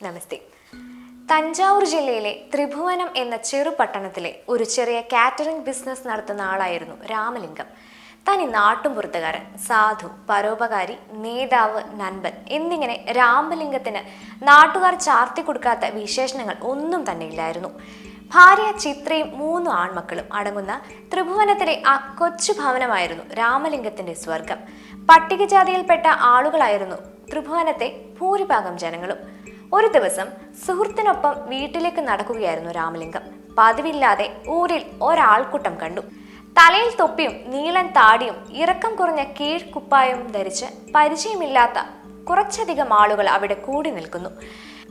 നമസ്തേ. തഞ്ചാവൂർ ജില്ലയിലെ ത്രിഭുവനം എന്ന ചെറുപട്ടണത്തിലെ ഒരു ചെറിയ കാറ്ററിംഗ് ബിസിനസ് നടത്തുന്ന ആളായിരുന്നു രാമലിംഗം. തനി നാട്ടുംപുറത്തുകാരൻ സാധു പരോപകാരി നേതാവ് നൻപൻ എന്നിങ്ങനെ രാമലിംഗത്തിന് നാട്ടുകാർ ചാർത്തി കൊടുക്കാത്ത വിശേഷണങ്ങൾ ഒന്നും തന്നെ ഇല്ലായിരുന്നു. ഭാര്യ ചിത്രയും മൂന്ന് ആൺമക്കളും അടങ്ങുന്ന ത്രിഭുവനത്തിലെ ആ കൊച്ചു ഭവനമായിരുന്നു രാമലിംഗത്തിന്റെ സ്വർഗം പട്ടികജാതിയിൽപ്പെട്ട ആളുകളായിരുന്നു ത്രിഭുവനത്തെ ഭൂരിഭാഗം ജനങ്ങളും. ഒരു ദിവസം സുഹൃത്തിനൊപ്പം വീട്ടിലേക്ക് നടക്കുകയായിരുന്നു രാമലിംഗം. പതിവില്ലാതെ ഊരിൽ ഒരാൾക്കൂട്ടം കണ്ടു. തലയിൽ തൊപ്പിയും നീളൻ താടിയും ഇറക്കം കുറഞ്ഞ കീഴ്ക്കുപ്പായവും ധരിച്ച് പരിചയമില്ലാത്ത കുറച്ചധികം ആളുകൾ അവിടെ കൂടി നിൽക്കുന്നു.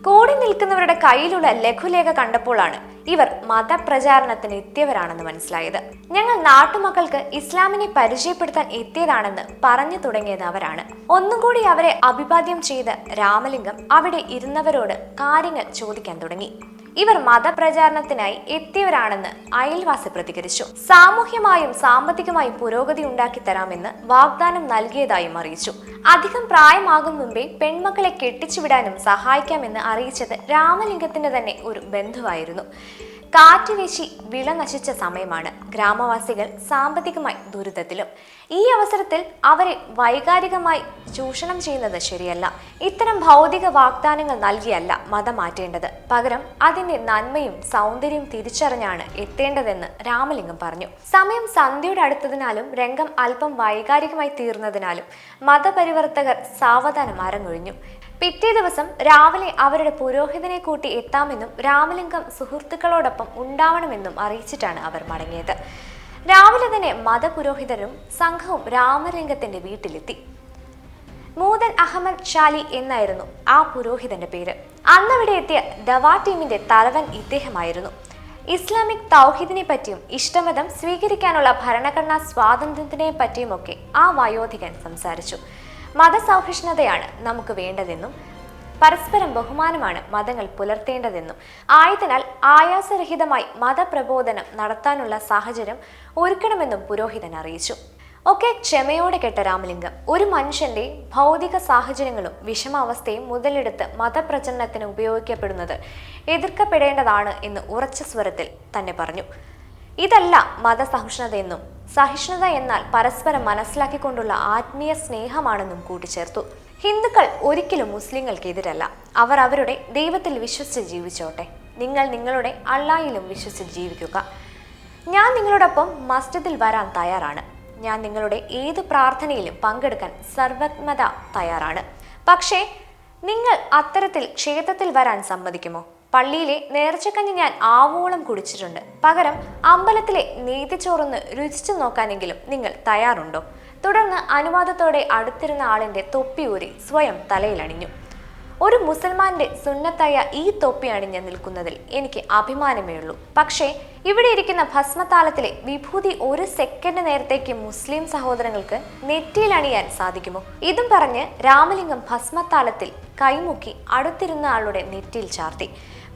കൂടി നിൽക്കുന്നവരുടെ കയ്യിലുള്ള ലഘുലേഖ കണ്ടപ്പോഴാണ് ഇവർ മതപ്രചാരണത്തിന് എത്തിയവരാണെന്ന് മനസ്സിലായത്. ഞങ്ങൾ നാട്ടുമക്കൾക്ക് ഇസ്ലാമിനെ പരിചയപ്പെടുത്താൻ എത്തിയതാണെന്ന് പറഞ്ഞു തുടങ്ങിയത് അവരാണ്. ഒന്നും കൂടി അവരെ അഭിവാദ്യം ചെയ്ത രാമലിംഗം അവിടെ ഇരുന്നവരോട് കാര്യങ്ങൾ ചോദിക്കാൻ തുടങ്ങി. ഇവർ മതപ്രചാരണത്തിനായി എത്തിയവരാണെന്ന് അയൽവാസി പ്രതികരിച്ചു. സാമൂഹ്യമായും സാമ്പത്തികമായും പുരോഗതി ഉണ്ടാക്കി തരാമെന്ന് വാഗ്ദാനം നൽകിയതായും അറിയിച്ചു. അധികം പ്രായമാകും മുമ്പേ പെൺമക്കളെ കെട്ടിച്ചുവിടാനും സഹായിക്കാമെന്ന് അറിയിച്ചത് രാമലിംഗത്തിന്റെ തന്നെ ഒരു ബന്ധുവായിരുന്നു. കാറ്റ് വീശി വിള നശിച്ച സമയമാണ് ഗ്രാമവാസികൾ സാമ്പത്തികമായി ദുരിതത്തിലും. ഈ അവസരത്തിൽ അവരെ വൈകാരികമായി ചൂഷണം ചെയ്യുന്നത് ശരിയല്ല. ഇത്തരം ഭൗതിക വാഗ്ദാനങ്ങൾ നൽകിയല്ല മതം മാറ്റേണ്ടത്. പകരം അതിന്റെ നന്മയും സൗന്ദര്യവും തിരിച്ചറിഞ്ഞാണ് എത്തേണ്ടതെന്ന് രാമലിംഗം പറഞ്ഞു. സമയം സന്ധ്യയുടെ അടുത്തതിനാലും രംഗം അല്പം വൈകാരികമായി തീർന്നതിനാലും മതപരിവർത്തകർ സാവധാനം അരങ്ങൊഴിഞ്ഞു. പിറ്റേ ദിവസം രാവിലെ അവരുടെ പുരോഹിതനെ കൂട്ടി എത്താമെന്നും രാമലിംഗം സുഹൃത്തുക്കളോടൊപ്പം ഉണ്ടാവണമെന്നും അറിയിച്ചിട്ടാണ് അവർ മടങ്ങിയത്. രാവിലെ തന്നെ മതപുരോഹിതരും സംഘവും രാമലിംഗത്തിന്റെ വീട്ടിലെത്തി. മൂതൻ അഹമ്മദ് ഷാലി എന്നായിരുന്നു ആ പുരോഹിതന്റെ പേര്. അന്നവിടെ എത്തിയ ദവാ ടീമിന്റെ തലവൻ ഇദ്ദേഹമായിരുന്നു. ഇസ്ലാമിക് തൗഹീദിനെ പറ്റിയും ഇഷ്ടമതം സ്വീകരിക്കാനുള്ള ഭരണഘടനാ സ്വാതന്ത്ര്യത്തിനെ പറ്റിയുമൊക്കെ ആ വയോധികൻ സംസാരിച്ചു. മതസൗഹിഷ്ണുതയാണ് നമുക്ക് വേണ്ടതെന്നും പരസ്പരം ബഹുമാനമാണ് മതങ്ങൾ പുലർത്തേണ്ടതെന്നും ആയതിനാൽ ആയാസരഹിതമായി മതപ്രബോധനം നടത്താനുള്ള സാഹചര്യം ഒരുക്കണമെന്നും പുരോഹിതൻ അറിയിച്ചു. ഒക്കെ ക്ഷമയോടെ കേട്ട രാമലിംഗം ഒരു മനുഷ്യന്റെ ഭൗതിക സാഹചര്യങ്ങളും വിഷമാവസ്ഥയും മുതലെടുത്ത് മതപ്രചരണത്തിന് ഉപയോഗിക്കപ്പെടുന്നത് എതിർക്കപ്പെടേണ്ടതാണ് എന്ന് ഉറച്ച സ്വരത്തിൽ തന്നെ പറഞ്ഞു. ഇതല്ല മതസഹിഷ്ണുതയെന്നും സഹിഷ്ണുത എന്നാൽ പരസ്പരം മനസ്സിലാക്കിക്കൊണ്ടുള്ള ആത്മീയ സ്നേഹമാണെന്നും കൂട്ടിച്ചേർത്തു. ഹിന്ദുക്കൾ ഒരിക്കലും മുസ്ലിങ്ങൾക്കെതിരല്ല. അവർ അവരുടെ ദൈവത്തിൽ വിശ്വസിച്ച് ജീവിച്ചോട്ടെ. നിങ്ങൾ നിങ്ങളുടെ അള്ളായിലും വിശ്വസിച്ച് ജീവിക്കുക. ഞാൻ നിങ്ങളോടൊപ്പം മസ്ജിദിൽ വരാൻ തയ്യാറാണ്. ഞാൻ നിങ്ങളുടെ ഏത് പ്രാർത്ഥനയിലും പങ്കെടുക്കാൻ സർവജ്ഞത തയ്യാറാണ്. പക്ഷേ നിങ്ങൾ അത്തരത്തിൽ ക്ഷേത്രത്തിൽ വരാൻ സമ്മതിക്കുമോ? പള്ളിയിലെ നേർച്ചക്കഞ്ഞ് ഞാൻ ആവോളം കുടിച്ചിട്ടുണ്ട്. പകരം അമ്പലത്തിലെ നീതിച്ചോറൊന്ന് രുചിച്ചു നോക്കാനെങ്കിലും നിങ്ങൾ തയ്യാറുണ്ടോ? തുടർന്ന് അനുവാദത്തോടെ അടുത്തിരുന്ന ആളിന്റെ തൊപ്പി ഊരി സ്വയം തലയിലണിഞ്ഞു ഒരു മുസൽമാന്റെ സുന്നത്തായ ഈ തൊപ്പി അണിഞ്ഞ് നിൽക്കുന്നതിൽ എനിക്ക് അഭിമാനമേ ഉള്ളൂ. പക്ഷേ ഇവിടെ ഇരിക്കുന്ന ഭസ്മത്താലത്തിലെ വിഭൂതി ഒരു സെക്കൻഡ് നേരത്തേക്ക് മുസ്ലിം സഹോദരങ്ങൾക്ക് നെറ്റിയിൽ അണിയാൻ സാധിക്കുമോ? ഇതും പറഞ്ഞ് രാമലിംഗം ഭസ്മത്താലത്തിൽ കൈമുക്കി അടുത്തിരുന്ന ആളുടെ നെറ്റിയിൽ ചാർത്തി.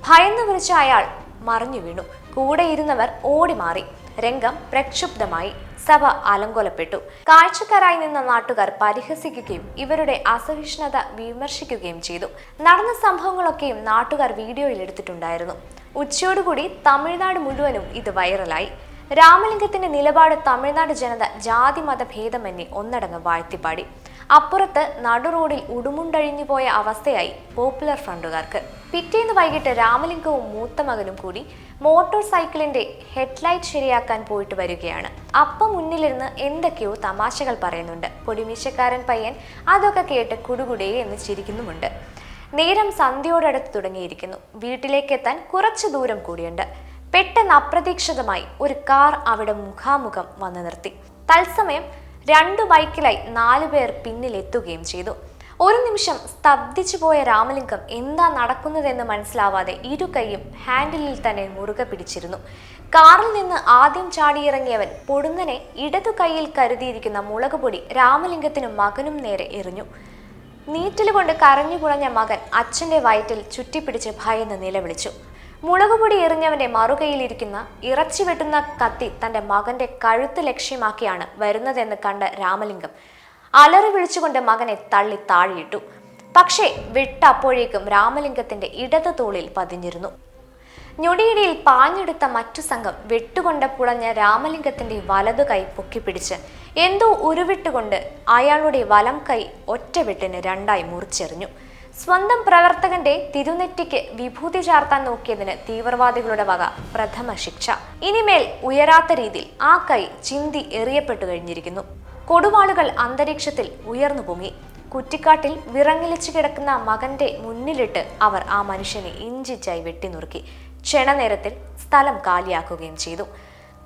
ഭയന്നു വിളിച്ച അയാൾ മറിഞ്ഞു വീണു. കൂടെ ഇരുന്നവർ ഓടി മാറി രംഗം പ്രക്ഷുബ്ധമായി. സഭ അലങ്കോലപ്പെട്ടു. കാഴ്ചക്കാരായി നിന്ന നാട്ടുകാർ പരിഹസിക്കുകയും ഇവരുടെ അസഹിഷ്ണുത വിമർശിക്കുകയും ചെയ്തു. നടന്ന സംഭവങ്ങളൊക്കെയും നാട്ടുകാർ വീഡിയോയിൽ എടുത്തിട്ടുണ്ടായിരുന്നു. ഉച്ചയോടുകൂടി തമിഴ്നാട് മുഴുവനും ഇത് വൈറലായി. രാമലിംഗത്തിന്റെ നിലപാട് തമിഴ്നാട് ജനത ജാതി മത ഭേദമന്യേ ഒന്നടങ്ങ് വാഴ്ത്തിപ്പാടി. അപ്പുറത്ത് നടുറോഡിൽ ഉടുമുണ്ടഴിഞ്ഞു പോയ അവസ്ഥയായി പോപ്പുലർ ഫ്രണ്ടുകാർക്ക്. പിറ്റേന്ന് വൈകിട്ട് രാമലിംഗവും മൂത്ത മകനും കൂടി മോട്ടോർ സൈക്കിളിന്റെ ഹെഡ്ലൈറ്റ് ശരിയാക്കാൻ പോയിട്ട് വരികയാണ്. അപ്പം മുന്നിലിരുന്ന് എന്തൊക്കെയോ തമാശകൾ പറയുന്നുണ്ട്. പൊടിമീശക്കാരൻ പയ്യൻ അതൊക്കെ കേട്ട് കുടുകുടേ എന്ന് ചിരിക്കുന്നുമുണ്ട്. നേരം സന്ധ്യയോടടുത്ത് തുടങ്ങിയിരിക്കുന്നു. വീട്ടിലേക്കെത്താൻ കുറച്ച് ദൂരം കൂടിയുണ്ട്. പെട്ടെന്ന് അപ്രതീക്ഷിതമായി ഒരു കാർ അവിടെ മുഖാമുഖം വന്നു നിർത്തി. തത്സമയം രണ്ടു ബൈക്കിലായി നാലു പേർ പിന്നിലെത്തുകയും ചെയ്തു. ഒരു നിമിഷം സ്തബ്ധിച്ചു പോയ രാമലിംഗം എന്താ നടക്കുന്നതെന്ന് മനസ്സിലാവാതെ ഇരു കൈയും ഹാൻഡിലിൽ തന്നെ മുറുകെ പിടിച്ചിരുന്നു. കാറിൽ നിന്ന് ആദ്യം ചാടിയിറങ്ങിയവൻ പൊടുന്നനെ ഇടതു കൈയിൽ കരുതിയിരിക്കുന്ന മുളകുപൊടി രാമലിംഗത്തിനും മകനും നേരെ എറിഞ്ഞു. നീറ്റലുകൊണ്ട് കരഞ്ഞു കുളഞ്ഞ മകൻ അച്ഛന്റെ വയറ്റിൽ ചുറ്റിപ്പിടിച്ച് ഭയന്ന് നിലവിളിച്ചു. മുളകുപൊടി എറിഞ്ഞവന്റെ മറുകൈയിലിരിക്കുന്ന ഇറച്ചി വെട്ടുന്ന കത്തി തന്റെ മകന്റെ കഴുത്ത് ലക്ഷ്യമാക്കിയാണ് വരുന്നതെന്ന് കണ്ട രാമലിംഗം. അലറി വിളിച്ചുകൊണ്ട് മകനെ തള്ളി താഴെയിട്ടു. പക്ഷേ വെട്ട് അപ്പോഴേക്കും രാമലിംഗത്തിന്റെ ഇടത് തോളിൽ പതിഞ്ഞിരുന്നു. ഞൊടിയിടയിൽ പാഞ്ഞെടുത്ത മറ്റു സംഘം വെട്ടുകൊണ്ട പുളഞ്ഞ രാമലിംഗത്തിന്റെ വലതു കൈ പൊക്കിപ്പിടിച്ച് എന്തോ ഉരുവിട്ടുകൊണ്ട് അയാളുടെ വലം കൈ ഒറ്റവെട്ടിന് രണ്ടായി മുറിച്ചെറിഞ്ഞു. സ്വന്തം പ്രവർത്തകന്റെ തിരുനെറ്റിക്ക് വിഭൂതി ചാർത്താൻ നോക്കിയതിന് തീവ്രവാദികളുടെ വക പ്രഥമ ശിക്ഷ. ഇനിമേൽ ഉയരാത്ത രീതിയിൽ ആ കൈ ചിന്തി എറിയപ്പെട്ടു കഴിഞ്ഞിരിക്കുന്നു. കൊടുവാളുകൾ അന്തരീക്ഷത്തിൽ ഉയർന്നു പൊങ്ങി. കുറ്റിക്കാട്ടിൽ വിറങ്ങിലിച്ചു കിടക്കുന്ന മകന്റെ മുന്നിലിട്ട് അവർ ആ മനുഷ്യനെ ഇഞ്ചിച്ചായി വെട്ടിനുറുക്കി. ക്ഷണനേരത്തിൽ സ്ഥലം കാലിയാക്കുകയും ചെയ്തു.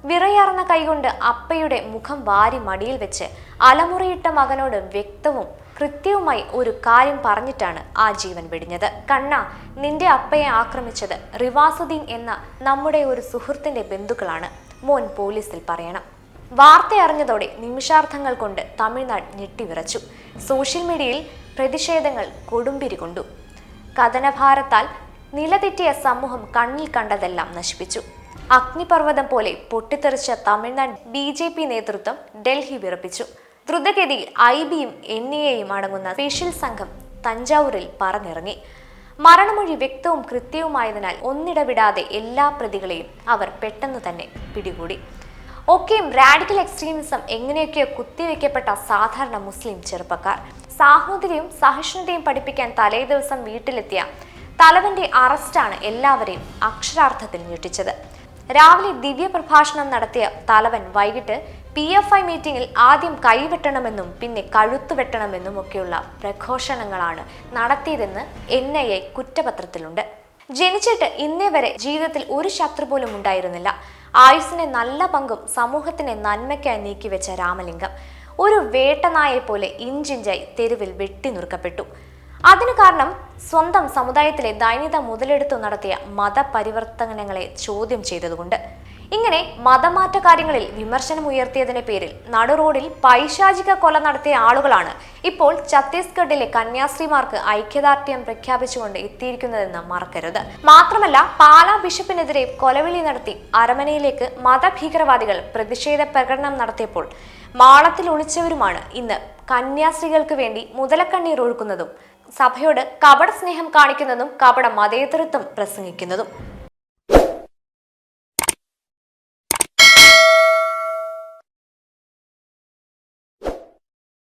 വിറയാർന്ന കൈകൊണ്ട് അപ്പയുടെ മുഖം വാരി മടിയിൽ വെച്ച് അലമുറയിട്ട മകനോട് വ്യക്തവും കൃത്യവുമായി ഒരു കാര്യം പറഞ്ഞിട്ടാണ് ആ ജീവൻ വെടിഞ്ഞത്. കണ്ണ നിന്റെ അപ്പയെ ആക്രമിച്ചത് റിവാസുദ്ദീൻ എന്ന നമ്മുടെ ഒരു സുഹൃത്തിന്റെ ബന്ധുക്കളാണ്. മോൻ പോലീസിൽ പറയണം. വാർത്തയറിഞ്ഞതോടെ നിമിഷാർത്ഥങ്ങൾ കൊണ്ട് തമിഴ്നാട് ഞെട്ടിവിറച്ചു. സോഷ്യൽ മീഡിയയിൽ പ്രതിഷേധങ്ങൾ കൊടുമ്പിരി കൊണ്ടു. കഥനഭാരത്താൽ നിലതെറ്റിയ സമൂഹം കണ്ണിൽ കണ്ടതെല്ലാം നശിപ്പിച്ചു. അഗ്നിപർവതം പോലെ പൊട്ടിത്തെറിച്ച തമിഴ്നാട് ബി നേതൃത്വം ഡൽഹി വിറപ്പിച്ചു. ദ്രുതഗതിയിൽ ഐ ബിയും എൻ എയും അടങ്ങുന്ന സ്പെഷ്യൽ സംഘം തഞ്ചാവൂരിൽ പറന്നിറങ്ങി. മരണമൊഴി വ്യക്തവും കൃത്യവുമായതിനാൽ ഒന്നിടവിടാതെ എല്ലാ പ്രതികളെയും അവർ പെട്ടെന്ന് തന്നെ പിടികൂടി. ഒക്കെയും റാഡിക്കൽ എക്സ്ട്രീമിസം എങ്ങനെയൊക്കെയോ കുത്തിവെക്കപ്പെട്ട സാധാരണ മുസ്ലിം ചെറുപ്പക്കാർ. സാഹോദര്യവും സഹിഷ്ണുതയും പഠിപ്പിക്കാൻ തലേ ദിവസം വീട്ടിലെത്തിയ തലവന്റെ അറസ്റ്റാണ് എല്ലാവരെയും അക്ഷരാർത്ഥത്തിൽ ഞെട്ടിച്ചത്. രാവിലെ ദിവ്യ പ്രഭാഷണം നടത്തിയ തലവൻ വൈകിട്ട് പി എഫ് ഐ മീറ്റിംഗിൽ ആദ്യം കൈവെട്ടണമെന്നും പിന്നെ കഴുത്ത് വെട്ടണമെന്നും ഒക്കെയുള്ള പ്രഘോഷണങ്ങളാണ് നടത്തിയതെന്ന് എൻ ഐ എ കുറ്റപത്രത്തിലുണ്ട്. ജനിച്ചിട്ട് ഇന്നേ വരെ ജീവിതത്തിൽ ഒരു ശത്രു പോലും ഉണ്ടായിരുന്നില്ല. ആയുസിനെ നല്ല പങ്കും സമൂഹത്തിനെ നന്മയ്ക്കായി നീക്കിവെച്ച രാമലിംഗം. ഒരു വേട്ടനായെ പോലെ ഇഞ്ചിഞ്ചായി തെരുവിൽ വെട്ടി നുറുക്കപ്പെട്ടു. അതിനു കാരണം സ്വന്തം സമുദായത്തിലെ ദൈനിക മുതലെടുത്തു നടത്തിയ മതപരിവർത്തനങ്ങളെ ചോദ്യം ചെയ്തതുകൊണ്ട്. ഇങ്ങനെ മതമാറ്റ കാര്യങ്ങളിൽ വിമർശനം ഉയർത്തിയതിന്റെ പേരിൽ നടുറോഡിൽ പൈശാചിക കൊല നടത്തിയ ആളുകളാണ് ഇപ്പോൾ ഛത്തീസ്ഗഡിലെ കന്യാസ്ത്രീമാർക്ക് ഐക്യദാർഢ്യം പ്രഖ്യാപിച്ചുകൊണ്ട് എത്തിയിരിക്കുന്നതെന്ന് മറക്കരുത്. മാത്രമല്ല പാലാ ബിഷപ്പിനെതിരെ കൊലവിളി നടത്തി അരമനയിലേക്ക് മതഭീകരവാദികൾ പ്രതിഷേധ പ്രകടനം നടത്തിയപ്പോൾ മാളത്തിൽ ഒളിച്ചവരുമാണ് ഇന്ന് കന്യാസ്ത്രീകൾക്ക് വേണ്ടി മുതലക്കണ്ണീർ ഒഴുക്കുന്നതും സഭയോട് കപട സ്നേഹം കാണിക്കുന്നതും കപട മതേതരത്വം പ്രസംഗിക്കുന്നതും.